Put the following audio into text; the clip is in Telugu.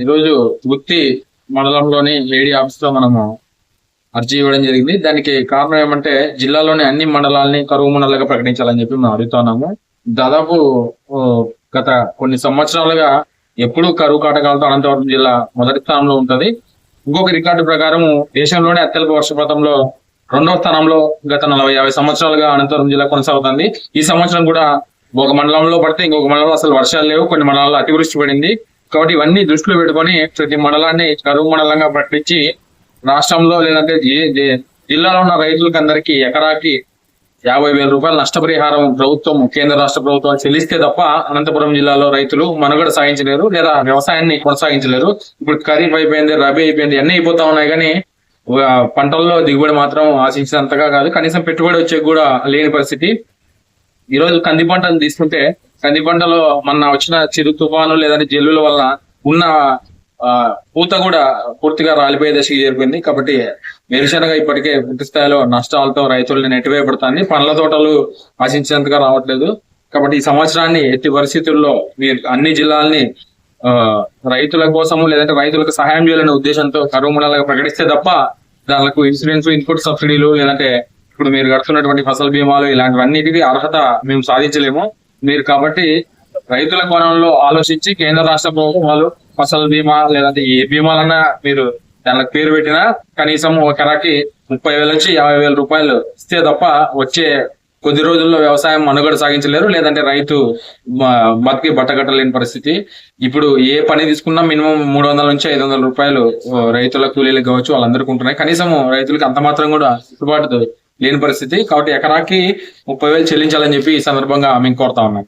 ఈరోజు గుత్తి మండలంలోని ఏడీ ఆఫీస్లో మనము అర్జీ ఇవ్వడం జరిగింది. దానికి కారణం ఏమంటే జిల్లాలోని అన్ని మండలాల్ని కరువు మండలంగా ప్రకటించాలని చెప్పి మేము అడుగుతున్నాము దాదాపు గత కొన్ని సంవత్సరాలుగా ఎప్పుడూ కరువు కాటకాలతో అనంతపురం జిల్లా మొదటి స్థానంలో ఉంటుంది. ఇంకొక రికార్డు ప్రకారం దేశంలోనే అత్యల్ప వర్షపాతంలో రెండవ స్థానంలో గత నలభై యాభై సంవత్సరాలుగా అనంతపురం జిల్లా కొనసాగుతుంది. ఈ సంవత్సరం కూడా ఒక మండలంలో పడితే ఇంకొక మండలంలో అసలు వర్షాలు లేవు. కొన్ని మండలాల్లో అతివృష్టి పడింది. కాబట్టి ఇవన్నీ దృష్టిలో పెట్టుకొని ప్రతి మండలాన్ని కరువు మండలంగా ప్రకటించి రాష్ట్రంలో లేదంటే జిల్లాలో ఉన్న రైతులకు అందరికీ ఎకరాకి యాభై వేల రూపాయల నష్టపరిహారం ప్రభుత్వం కేంద్ర రాష్ట్ర ప్రభుత్వం చెల్లిస్తే తప్ప అనంతపురం జిల్లాలో రైతులు మనుగడ సాగించలేరు లేదా వ్యవసాయాన్ని కొనసాగించలేరు. ఇప్పుడు ఖరీఫ్ అయిపోయింది రబీ అయిపోయింది అన్ని అయిపోతా ఉన్నాయి కానీ పంటల్లో దిగుబడి మాత్రం ఆశించినంతగా కాదు. కనీసం పెట్టుబడి వచ్చే కూడా లేని పరిస్థితి. ఈ రోజు కంది పంటను తీసుకుంటే కంది పంటలో మొన్న వచ్చిన చిరు తుఫాను లేదంటే జల్లుల వల్ల ఉన్న ఆ, పూత కూడా పూర్తిగా రాలిపోయే దశకి చేరిపోయింది. కాబట్టి వేరుశనగ ఇప్పటికే పూర్తి స్థాయిలో నష్టాలతో రైతుల్ని నెట్టివేయబడుతుంది. పండ్ల తోటలు ఆశించినంతగా రావట్లేదు. కాబట్టి ఈ సంవత్సరాన్ని ఎట్టి పరిస్థితుల్లో మీరు అన్ని జిల్లాల్ని ఆ, రైతుల కోసము లేదంటే రైతులకు సహాయం చేయాలనే ఉద్దేశంతో కరువు ప్రకటిస్తే తప్ప దానికి ఇన్సూరెన్స్ ఇన్పుట్ సబ్సిడీలు లేదంటే ఇప్పుడు మీరు కడుతున్నటువంటి ఫసల్ బీమాలు ఇలాంటివన్నిటికీ అర్హత మేము సాధించలేము. మీరు కాబట్టి రైతుల కోణంలో ఆలోచించి కేంద్ర రాష్ట్ర ప్రభుత్వాలు ఫసల్ బీమా లేదంటే ఏ బీమాలన్నా మీరు దానికి పేరు పెట్టినా కనీసం ఒక ఎకరాకి ముప్పై వేల నుంచి యాభై వేల రూపాయలు ఇస్తే తప్ప వచ్చే కొద్ది రోజుల్లో వ్యవసాయం మనుగడ సాగించలేరు. లేదంటే రైతు బతికి బట్టగట్టలేని పరిస్థితి. ఇప్పుడు ఏ పని తీసుకున్నా మినిమం మూడు వందల నుంచి ఐదు వందల రూపాయలు రైతుల కూలీలకు కావచ్చు వాళ్ళందరికీ ఉంటున్నాయి. కనీసం రైతులకు అంత మాత్రం కూడా గిట్టుబాటు లేని పరిస్థితి. కాబట్టి ఎకరాకి ముప్పై వేలు చెల్లించాలని చెప్పి ఈ సందర్భంగా మేము కోరుతా ఉన్నాం.